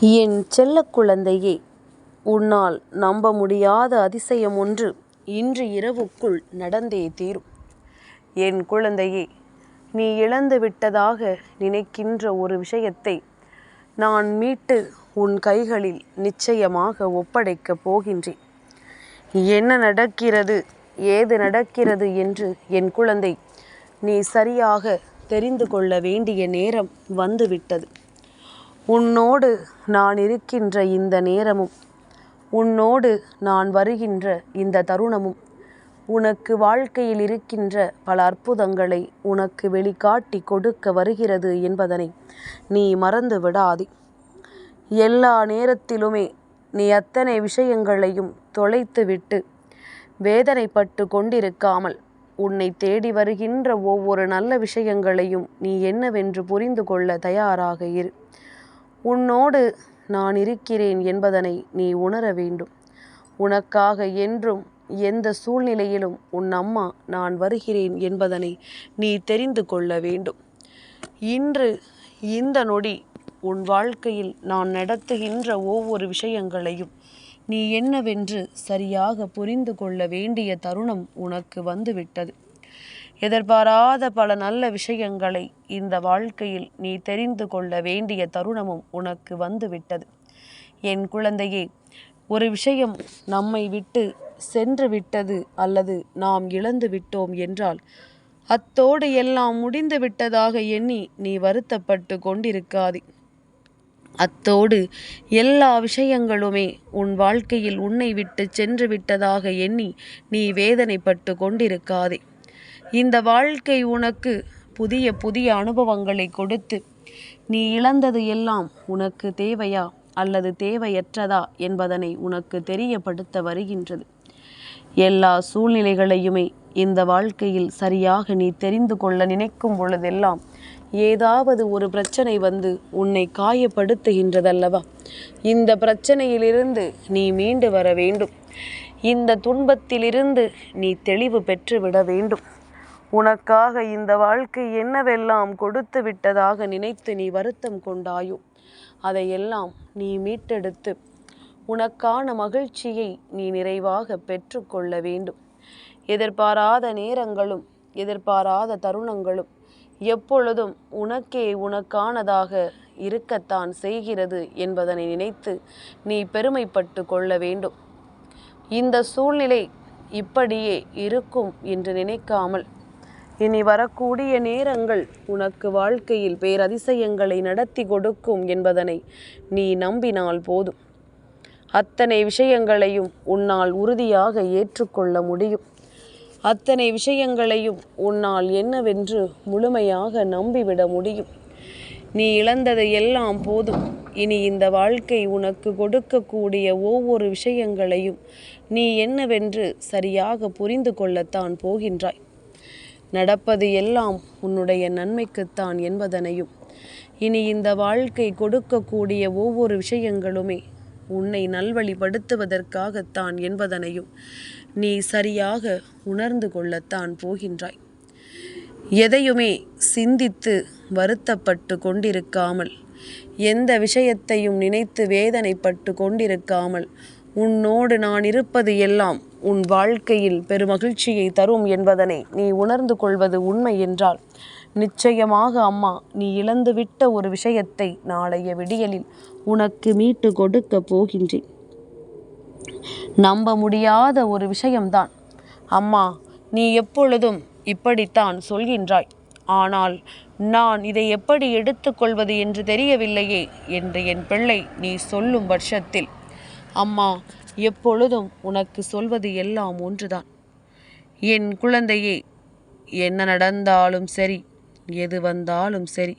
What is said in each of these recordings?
என் செல்ல குழந்தையே உன்னால் நம்ப முடியாத அதிசயம் ஒன்று இன்று இரவுக்குள் நடந்தே தீரும். என் குழந்தையே நீ இழந்து விட்டதாக நினைக்கின்ற ஒரு விஷயத்தை நான் மீட்டு உன் கைகளில் நிச்சயமாக ஒப்படைக்கப் போகின்றேன். என்ன நடக்கிறது ஏது நடக்கிறது என்று என் குழந்தை நீ சரியாக தெரிந்து கொள்ள வேண்டிய நேரம் வந்துவிட்டது. உன்னோடு நான் இருக்கின்ற இந்த நேரமும் உன்னோடு நான் வருகின்ற இந்த தருணமும் உனக்கு வாழ்க்கையில் இருக்கின்ற பல அற்புதங்களை உனக்கு வெளிக்காட்டி கொடுக்க வருகிறது என்பதனை நீ மறந்து விடாதே. எல்லா நேரத்திலுமே நீ அத்தனை விஷயங்களையும் தொலைத்துவிட்டு வேதனைப்பட்டு கொண்டிருக்காமல் உன்னை தேடி வருகின்ற ஒவ்வொரு நல்ல விஷயங்களையும் நீ என்னவென்று புரிந்து கொள்ள தயாராக இரு. உன்னோடு நான் இருக்கிறேன் என்பதனை நீ உணர வேண்டும். உனக்காக என்றும் எந்த சூழ்நிலையிலும் உன் அம்மா நான் வருகிறேன் என்பதனை நீ தெரிந்து கொள்ள வேண்டும். இன்று இந்த நொடி உன் வாழ்க்கையில் நான் நடத்துகின்ற ஒவ்வொரு விஷயங்களையும் நீ என்னவென்று சரியாக புரிந்து கொள்ள வேண்டிய தருணம் உனக்கு வந்துவிட்டது. எதிர்பாராத பல நல்ல விஷயங்களை இந்த வாழ்க்கையில் நீ தெரிந்து கொள்ள வேண்டிய தருணமும் உனக்கு வந்துவிட்டது. என் குழந்தையே ஒரு விஷயம் நம்மை விட்டு சென்று விட்டது அல்லது நாம் இழந்து விட்டோம் என்றால் அத்தோடு எல்லாம் முடிந்து விட்டதாக எண்ணி நீ வருத்தப்பட்டு கொண்டிருக்காதே. அத்தோடு எல்லா விஷயங்களுமே உன் வாழ்க்கையில் உன்னை விட்டுச் சென்று விட்டதாக எண்ணி நீ வேதனைப்பட்டு கொண்டிருக்காதே. இந்த வாழ்க்கை உனக்கு புதிய புதிய அனுபவங்களை கொடுத்து நீ இழந்தது எல்லாம் உனக்கு தேவையா அல்லது தேவையற்றதா என்பதனை உனக்கு தெரியப்படுத்த வருகின்றது. எல்லா சூழ்நிலைகளையுமே இந்த வாழ்க்கையில் சரியாக நீ தெரிந்து கொள்ள நினைக்கும் பொழுதெல்லாம் ஏதாவது ஒரு பிரச்சனை வந்து உன்னை காயப்படுத்துகின்றதல்லவா? இந்த பிரச்சனையிலிருந்து நீ மீண்டு வர வேண்டும். இந்த துன்பத்திலிருந்து நீ தெளிவு பெற்றுவிட வேண்டும். உனக்காக இந்த வாழ்க்கை என்னவெல்லாம் கொடுத்து விட்டதாக நினைத்து நீ வருத்தம் கொண்டாயோ அதையெல்லாம் நீ மீட்டெடுத்து உனக்கான மகிழ்ச்சியை நீ நிறைவாக பெற்றுக்கொள்ள வேண்டும். எதிர்பாராத நேரங்களும் எதிர்பாராத தருணங்களும் எப்பொழுதும் உனக்கே உனக்கானதாக இருக்கத்தான் செய்கிறது என்பதனை நினைத்து நீ பெருமைப்பட்டு கொள்ள வேண்டும். இந்த சூழ்நிலை இப்படியே இருக்கும் என்று நினைக்காமல் இனி வரக்கூடிய நேரங்கள் உனக்கு வாழ்க்கையில் பேரதிசயங்களை நடத்திக் கொடுக்கும் என்பதனை நீ நம்பினால் போதும். அத்தனை விஷயங்களையும் உன்னால் உறுதியாக ஏற்றுக்கொள்ள முடியும். அத்தனை விஷயங்களையும் உன்னால் என்னவென்று முழுமையாக நம்பிவிட முடியும். நீ இழந்தது எல்லாம் போதும். இனி இந்த வாழ்க்கை உனக்கு கொடுக்கக்கூடிய ஒவ்வொரு விஷயங்களையும் நீ என்னவென்று சரியாக புரிந்து கொள்ளத்தான் போகின்றாய். நடப்பது எல்லாம் உன்னுடைய நன்மைக்குத்தான் என்பதனையும் இனி இந்த வாழ்க்கை கொடுக்கக்கூடிய ஒவ்வொரு விஷயங்களுமே உன்னை நல்வழிப்படுத்துவதற்காகத்தான் என்பதனையும் நீ சரியாக உணர்ந்து கொள்ளத்தான் போகின்றாய். எதையுமே சிந்தித்து வருத்தப்பட்டு கொண்டிருக்காமல் எந்த விஷயத்தையும் நினைத்து வேதனைப்பட்டு கொண்டிருக்காமல் உன்னோடு நான் இருப்பது எல்லாம் உன் வாழ்க்கையில் பெருமகிழ்ச்சியை தரும் என்பதனை நீ உணர்ந்து கொள்வது உண்மை என்றால் நிச்சயமாக அம்மா நீ இழந்துவிட்ட ஒரு விஷயத்தை நாளைய விடியலில் உனக்கு மீட்டு கொடுக்க போகின்றேன். நம்ப முடியாத ஒரு விஷயம்தான். அம்மா நீ எப்பொழுதும் இப்படித்தான் சொல்கின்றாய். ஆனால் நான் இதை எப்படி எடுத்துக்கொள்வது என்று தெரியவில்லையே என்று என் பிள்ளை நீ சொல்லும் பட்சத்தில் அம்மா எப்பொழுதும் உனக்கு சொல்வது எல்லாம் ஒன்றுதான். என் குழந்தையே என்ன நடந்தாலும் சரி எது வந்தாலும் சரி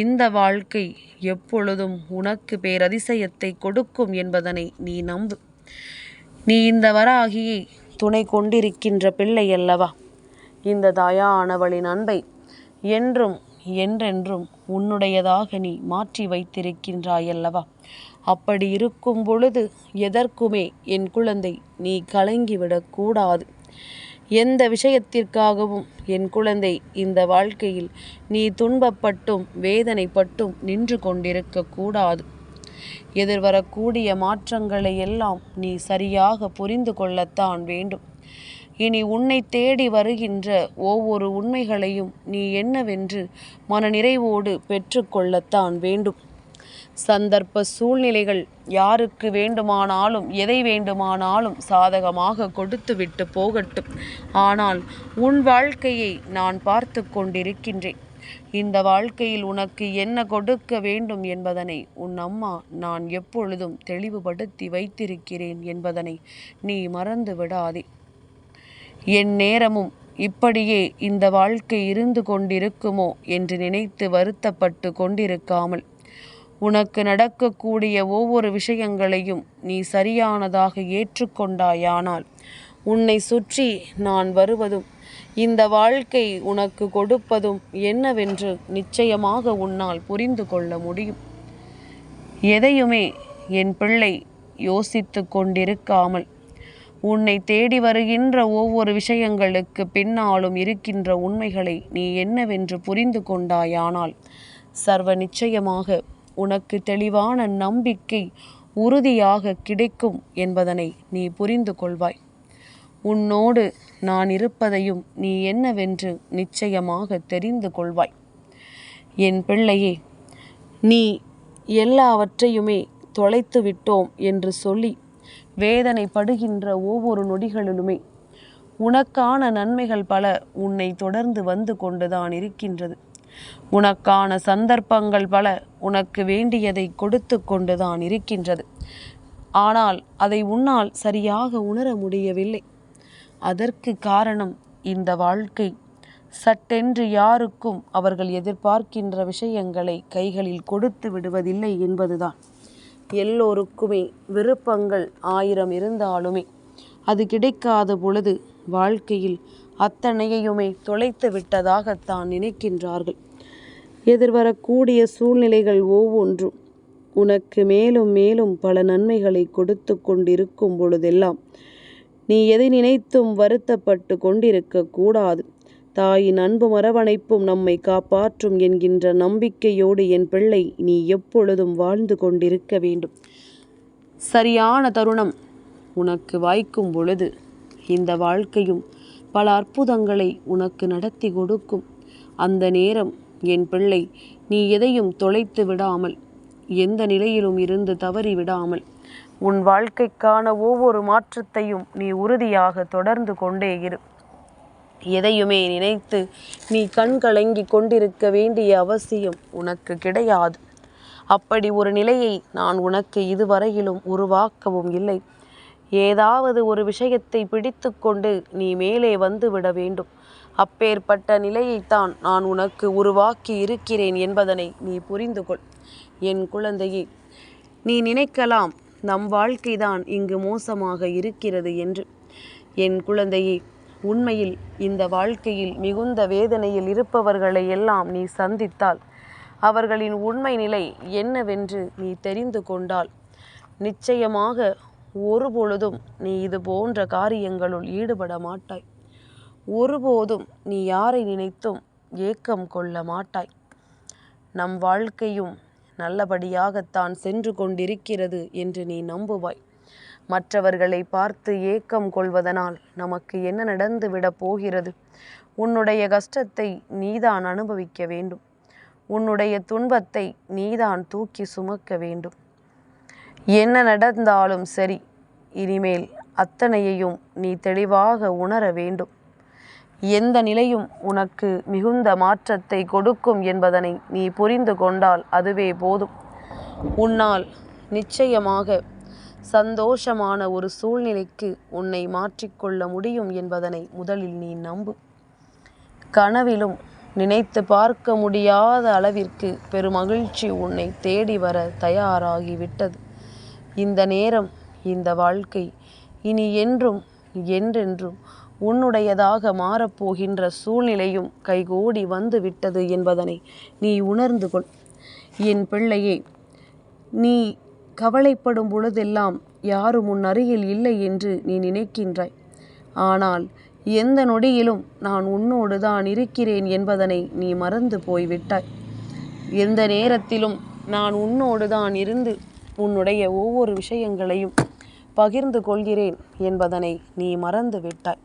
இந்த வாழ்க்கை எப்பொழுதும் உனக்கு பேரதிசயத்தை கொடுக்கும் என்பதனை நீ நம்பு. நீ இந்த வராகியை துணை கொண்டிருக்கின்ற பிள்ளை அல்லவா? இந்த தாயானவளின் அன்பை என்றும் என்றென்றும் உன்னுடையதாக நீ மாற்றி வைத்திருக்கின்றாயல்லவா? அப்படி இருக்கும் பொழுது எதற்குமே என் குழந்தை நீ கலங்கிவிடக் கூடாது. எந்த விஷயத்திற்காகவும் என் குழந்தை இந்த வாழ்க்கையில் நீ துன்பப்பட்டும் வேதனைப்பட்டும் நின்று கொண்டிருக்க கூடாது. எதிர்வரக்கூடிய மாற்றங்களை எல்லாம் நீ சரியாக புரிந்து கொள்ளத்தான் வேண்டும் இனி உன்னை தேடி வருகின்ற ஒவ்வொரு உண்மைகளையும் நீ என்னவென்று மனநிறைவோடு பெற்றுக்கொள்ளத்தான் வேண்டும். சந்தர்ப்ப சூழ்நிலைகள் யாருக்கு வேண்டுமானாலும் எதை வேண்டுமானாலும் சாதகமாக கொடுத்துவிட்டு போகட்டும். ஆனால் உன் வாழ்க்கையை நான் பார்த்து கொண்டிருக்கின்றேன். இந்த வாழ்க்கையில் உனக்கு என்ன கொடுக்க வேண்டும் என்பதனை உன் அம்மா நான் எப்பொழுதும் தெளிவுபடுத்தி வைத்திருக்கிறேன் என்பதனை நீ மறந்து விடாதே என் நேரமும் இப்படியே இந்த வாழ்க்கை இருந்து கொண்டிருக்குமோ என்று நினைத்து வருத்தப்பட்டு கொண்டிருக்காமல். உனக்கு நடக்கக்கூடிய ஒவ்வொரு விஷயங்களையும் நீ சரியானதாக ஏற்றுக்கொண்டாயானால் உன்னை சுற்றி நான் வருவதும் இந்த வாழ்க்கை உனக்கு கொடுப்பதும் என்னவென்று நிச்சயமாக உன்னால் புரிந்து கொள்ள முடியும். எதையுமே என் பிள்ளை யோசித்து கொண்டிருக்காமல் உன்னை தேடி வருகின்ற ஒவ்வொரு விஷயங்களுக்கு பின்னாலும் இருக்கின்ற உண்மைகளை நீ என்னவென்று புரிந்து கொண்டாயானால் சர்வ நிச்சயமாக உனக்கு தெளிவான நம்பிக்கை உறுதியாக கிடைக்கும் என்பதனை நீ புரிந்து கொள்வாய். உன்னோடு நான் இருப்பதையும் நீ என்னவென்று நிச்சயமாக தெரிந்து கொள்வாய். என் பிள்ளையே நீ எல்லாவற்றையுமே தொலைத்து விட்டோம் என்று சொல்லி வேதனைப்படுகின்ற ஒவ்வொரு நொடிகளிலுமே உனக்கான நன்மைகள் பல உன்னை தொடர்ந்து வந்து கொண்டுதான் இருக்கின்றது. உனக்கான சந்தர்ப்பங்கள் பல உனக்கு வேண்டியதை கொடுத்து கொண்டுதான் இருக்கின்றது. ஆனால் அதை உன்னால் சரியாக உணர முடியவில்லை. அதற்கு காரணம் இந்த வாழ்க்கை. சட்டென்று யாருக்கும் அவர்கள் எதிர்பார்க்கின்ற விஷயங்களை கைகளில் கொடுத்து விடுவதில்லை என்பதுதான். எல்லோருக்குமே விருப்பங்கள் ஆயிரம் இருந்தாலுமே அது கிடைக்காத பொழுது வாழ்க்கையில் அத்தனையுமே தொலைத்து விட்டதாகத்தான் நினைக்கின்றார்கள். எதிர்வரக்கூடிய சூழ்நிலைகள் ஒவ்வொன்றும் உனக்கு மேலும் மேலும் பல நன்மைகளை கொடுத்து கொண்டிருக்கும் பொழுதெல்லாம் நீ எதை நினைத்தும் வருத்தப்பட்டு கொண்டிருக்க கூடாது. தாயின் அன்பு மரவணைப்பும் நம்மை காப்பாற்றும் என்கின்ற நம்பிக்கையோடு என் பிள்ளை நீ எப்பொழுதும் வாழ்ந்து கொண்டிருக்க வேண்டும். சரியான தருணம் உனக்கு வாய்க்கும் பொழுது இந்த வாழ்க்கையும் பல அற்புதங்களை உனக்கு நடத்தி கொடுக்கும். அந்த நேரம் என் பிள்ளை நீ எதையும் தொலைத்து விடாமல் எந்த நிலையிலும் இருந்து தவறி விடாமல் உன் வாழ்க்கைக்கான ஒவ்வொரு மாற்றத்தையும் நீ உறுதியாக தொடர்ந்து கொண்டே இரு. எதையுமே நினைத்து நீ கண் கலங்கி கொண்டிருக்க வேண்டிய அவசியம் உனக்கு கிடையாது. அப்படி ஒரு நிலையை நான் உனக்கு இதுவரையிலும் உருவாக்கவும் இல்லை. ஏதாவது ஒரு விஷயத்தை பிடித்து கொண்டு நீ மேலே வந்து விட வேண்டும். அப்பேற்பட்ட நிலையைத்தான் நான் உனக்கு உருவாக்கி இருக்கிறேன் என்பதனை நீ புரிந்து கொள். என் குழந்தையே நீ நினைக்கலாம் நம் வாழ்க்கைதான் இங்கு மோசமாக இருக்கிறது என்று. என் குழந்தையே உண்மையில் இந்த வாழ்க்கையில் மிகுந்த வேதனையில் இருப்பவர்களை எல்லாம் நீ சந்தித்தால் அவர்களின் உண்மை நிலை என்னவென்று நீ தெரிந்து கொண்டால் நிச்சயமாக ஒருபொழுதும் நீ இது போன்ற காரியங்களுள் ஈடுபட மாட்டாய். ஒருபோதும் நீ யாரை நினைத்தும் ஏக்கம் கொள்ள மாட்டாய். நம் வாழ்க்கையும் நல்லபடியாகத்தான் சென்று கொண்டிருக்கிறது என்று நீ நம்புவாய். மற்றவர்களை பார்த்து ஏக்கம் கொள்வதனால் நமக்கு என்ன நடந்து விடப் போகிறது? உன்னுடைய கஷ்டத்தை நீதான் அனுபவிக்க வேண்டும். உன்னுடைய துன்பத்தை நீதான் தூக்கி சுமக்க வேண்டும். என்ன நடந்தாலும் சரி இனிமேல் அத்தனையையும் நீ தெளிவாக உணர வேண்டும். எந்த நிலையும் உனக்கு மிகுந்த மாற்றத்தை கொடுக்கும் என்பதனை நீ புரிந்து கொண்டால் அதுவே போதும். உன்னால் நிச்சயமாக சந்தோஷமான ஒரு சூழ்நிலைக்கு உன்னை மாற்றிக்கொள்ள முடியும் என்பதனை முதலில் நீ நம்பு. கனவிலும் நினைத்து பார்க்க முடியாத அளவிற்கு பெருமகிழ்ச்சி உன்னை தேடி வர தயாராகிவிட்டது. இந்த நேரம் இந்த வாழ்க்கை இனி என்றும் என்றென்றும் உன்னுடையதாக மாறப்போகின்ற சூழ்நிலையும் கைகூடி வந்து விட்டது என்பதனை நீ உணர்ந்து கொள். என் பிள்ளையே நீ கவலைப்படும் பொழுதெல்லாம் யாரும் உன் அருகில் இல்லை என்று நீ நினைக்கின்றாய். ஆனால் எந்த நொடியிலும் நான் உன்னோடு தான் இருக்கிறேன் என்பதனை நீ மறந்து போய்விட்டாய். எந்த நேரத்திலும் நான் உன்னோடு தான் இருந்து உன்னுடைய ஒவ்வொரு விஷயங்களையும் பகிர்ந்து கொள்கிறேன் என்பதனை நீ மறந்து விட்டாய்.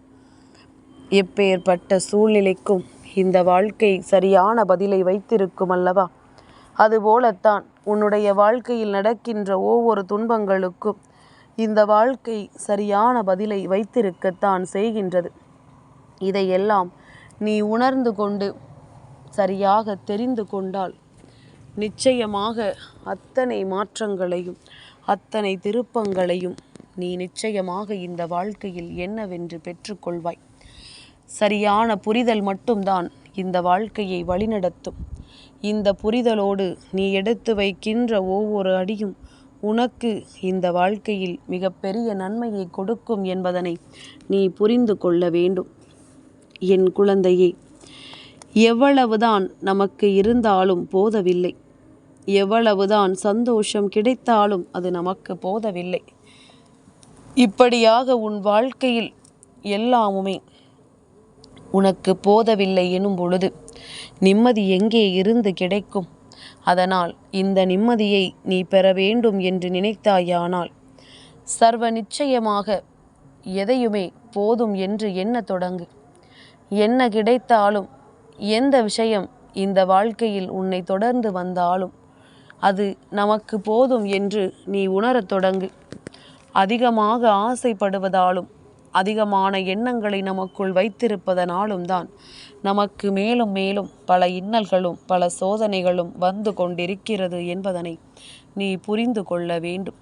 எப்பேற்பட்ட சூழ்நிலைக்கும் இந்த வாழ்க்கை சரியான பதிலை வைத்திருக்கும் அல்லவா? அதுபோலத்தான் உன்னுடைய வாழ்க்கையில் நடக்கின்ற ஒவ்வொரு துன்பங்களுக்கும் இந்த வாழ்க்கை சரியான பதிலை வைத்திருக்கத்தான் செய்கின்றது. இதையெல்லாம் நீ உணர்ந்து கொண்டு சரியாக தெரிந்து கொண்டால் நிச்சயமாக அத்தனை மாற்றங்களையும் அத்தனை திருப்பங்களையும் நீ நிச்சயமாக இந்த வாழ்க்கையில் என்னவென்று பெற்றுக்கொள்வாய். சரியான புரிதல் மட்டும்தான் இந்த வாழ்க்கையை வழிநடத்தும். இந்த புரிதலோடு நீ எடுத்து வைக்கின்ற ஒவ்வொரு அடியும் உனக்கு இந்த வாழ்க்கையில் மிகப்பெரிய நன்மையை கொடுக்கும் என்பதனை நீ புரிந்து கொள்ள வேண்டும். என் குழந்தையே எவ்வளவுதான் நமக்கு இருந்தாலும் போதவில்லை. எவ்வளவுதான் சந்தோஷம் கிடைத்தாலும் அது நமக்கு போதவில்லை. இப்படியாக உன் வாழ்க்கையில் எல்லாமுமே உனக்கு போதவில்லை எனும் பொழுது நிம்மதி எங்கே இருந்து கிடைக்கும்? அதனால் இந்த நிம்மதியை நீ பெற வேண்டும் என்று நினைத்தாயானால் சர்வ நிச்சயமாக எதையுமே போதும் என்று எண்ண தொடங்கு. என்ன கிடைத்தாலும் எந்த விஷயம் இந்த வாழ்க்கையில் உன்னை தொடர்ந்து வந்தாலும் அது நமக்கு போதும் என்று நீ உணரத் தொடங்கு. அதிகமாக ஆசைப்படுவதாலும் அதிகமான எண்ணங்களை நமக்குள் வைத்திருப்பதனாலும் தான் நமக்கு மேலும் மேலும் பல இன்னல்களும் பல சோதனைகளும் வந்து கொண்டிருக்கிறது என்பதனை நீ புரிந்து கொள்ள வேண்டும்.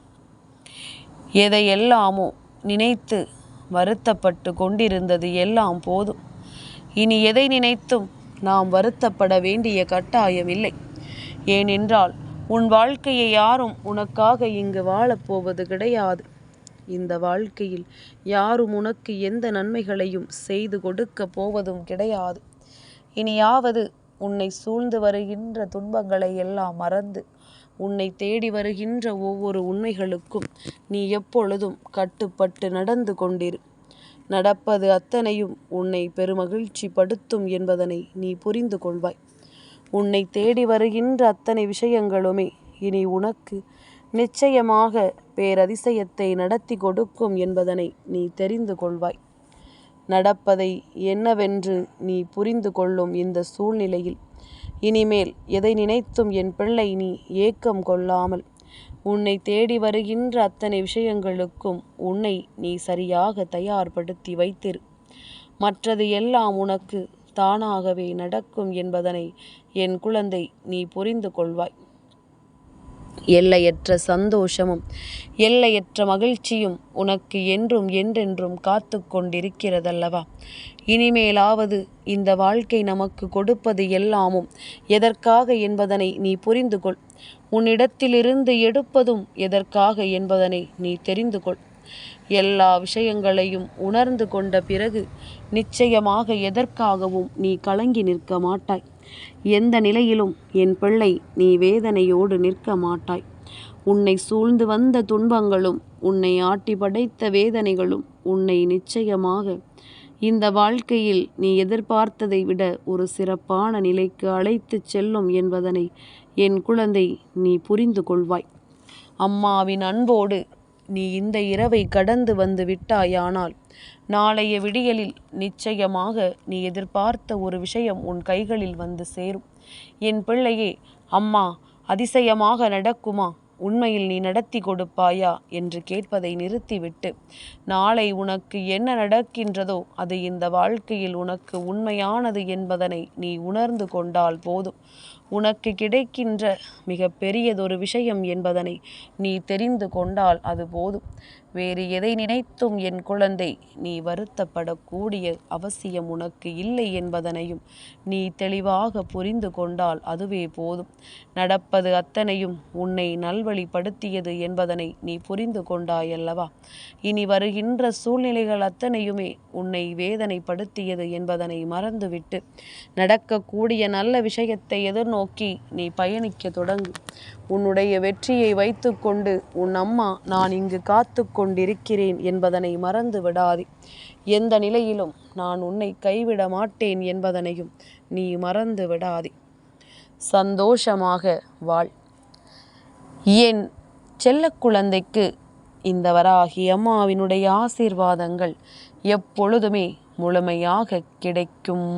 எதையெல்லாமோ நினைத்து வருத்தப்பட்டு கொண்டிருந்தது எல்லாம் போதும். இனி எதை நினைத்தும் நாம் வருத்தப்பட வேண்டிய கட்டாயமில்லை. ஏனென்றால் உன் வாழ்க்கையை யாரும் உனக்காக இங்கு வாழப்போவது கிடையாது. இந்த வாழ்க்கையில் யாரும் உனக்கு எந்த நன்மைகளையும் செய்து கொடுக்க போவதும் கிடையாது. இனியாவது உன்னை சூழ்ந்து வருகின்ற துன்பங்களை எல்லாம் மறந்து உன்னை தேடி வருகின்ற ஒவ்வொரு உண்மைகளுக்கும் நீ எப்பொழுதும் கட்டுப்பட்டு நடந்து கொண்டிரு. நடப்பது அத்தனையும் உன்னை பெருமகிழ்ச்சி படுத்தும் என்பதனை நீ புரிந்து கொள்வாய். உன்னை தேடி வருகின்ற அத்தனை விஷயங்களுமே இனி உனக்கு நிச்சயமாக பேரதிசயத்தை நடத்தி கொடுக்கும் என்பதனை நீ தெரிந்து கொள்வாய். நடப்பதை என்னவென்று நீ புரிந்து கொள்ளும் இந்த சூழ்நிலையில் இனிமேல் எதை நினைத்தும் என் பிள்ளை நீ ஏக்கம் கொள்ளாமல் உன்னை தேடி வருகின்ற அத்தனை விஷயங்களுக்கும் உன்னை நீ சரியாக தயார்படுத்தி வைத்திரு. மற்றது எல்லாம் உனக்கு தானாகவே நடக்கும் என்பதனை என் குழந்தை நீ புரிந்து கொள்வாய். எல்லையற்ற சந்தோஷமும் எல்லையற்ற மகிழ்ச்சியும் உனக்கு என்றும் என்றென்றும் காத்து கொண்டிருக்கிறதல்லவா? இனிமேலாவது இந்த வாழ்க்கை நமக்கு கொடுப்பது எல்லாமும் எதற்காக என்பதனை நீ புரிந்து கொள் உன்னிடத்திலிருந்து எடுப்பதும் எதற்காக என்பதனை நீ தெரிந்து கொள் எல்லா விஷயங்களையும் உணர்ந்து கொண்ட பிறகு நிச்சயமாக எதற்காகவும் நீ கலங்கி நிற்க மாட்டாய். எந்த நிலையிலும் என் பிள்ளை நீ வேதனையோடு நிற்க மாட்டாய். உன்னை சூழ்ந்து வந்த துன்பங்களும் உன்னை ஆட்டி படைத்த வேதனைகளும் உன்னை நிச்சயமாக இந்த வாழ்க்கையில் நீ எதிர்பார்த்ததை விட ஒரு சிறப்பான நிலைக்கு அழைத்துச் செல்லும் என்பதனை என் குழந்தை நீ புரிந்து கொள்வாய். அம்மாவின் அன்போடு நீ இந்த இரவை கடந்து வந்து விட்டாயானால் நாளைய விடியலில் நிச்சயமாக நீ எதிர்பார்த்த ஒரு விஷயம் உன் கைகளில் வந்து சேரும். என் பிள்ளையே அம்மா அதிசயமாக நடக்குமா? உண்மையில் நீ நடத்தி கொடுப்பாயா? என்று கேட்பதை நிறுத்திவிட்டு நாளை உனக்கு என்ன நடக்கின்றதோ அது இந்த வாழ்க்கையில் உனக்கு உண்மையானது என்பதனை நீ உணர்ந்து கொண்டால் போதும். உனக்கு கிடைக்கின்ற மிக பெரியதொரு விஷயம் என்பதனை நீ தெரிந்து கொண்டால் அது போதும். வேறு எதை நினைத்தும் என் குழந்தை நீ வருத்தப்படக்கூடிய அவசியம் உனக்கு இல்லை என்பதனையும் நீ தெளிவாக புரிந்து கொண்டால் அதுவே போதும். நடப்பது அத்தனையும் உன்னை நல்வழிப்படுத்தியது என்பதனை நீ புரிந்து கொண்டாயல்லவா? இனி வருகின்ற சூழ்நிலைகள் அத்தனையுமே உன்னை வேதனைப்படுத்தியது என்பதனை மறந்துவிட்டு நடக்கக்கூடிய நல்ல விஷயத்தை எதிர்நோக்கி நோக்கி நீ பயணிக்க தொடங்கு. உன்னுடைய வெற்றியை வைத்துக்கொண்டு உன் அம்மா நான் இங்கு காத்து கொண்டிருக்கிறேன் என்பதனை மறந்து விடாதே. எந்த நிலையிலும் நான் உன்னை கைவிட மாட்டேன் என்பதனையும் நீ மறந்து விடாதே. சந்தோஷமாக வாழ். என் செல்ல குழந்தைக்கு இந்த வராகி அம்மாவினுடைய ஆசீர்வாதங்கள் எப்பொழுதுமே முழுமையாக கிடைக்கும்.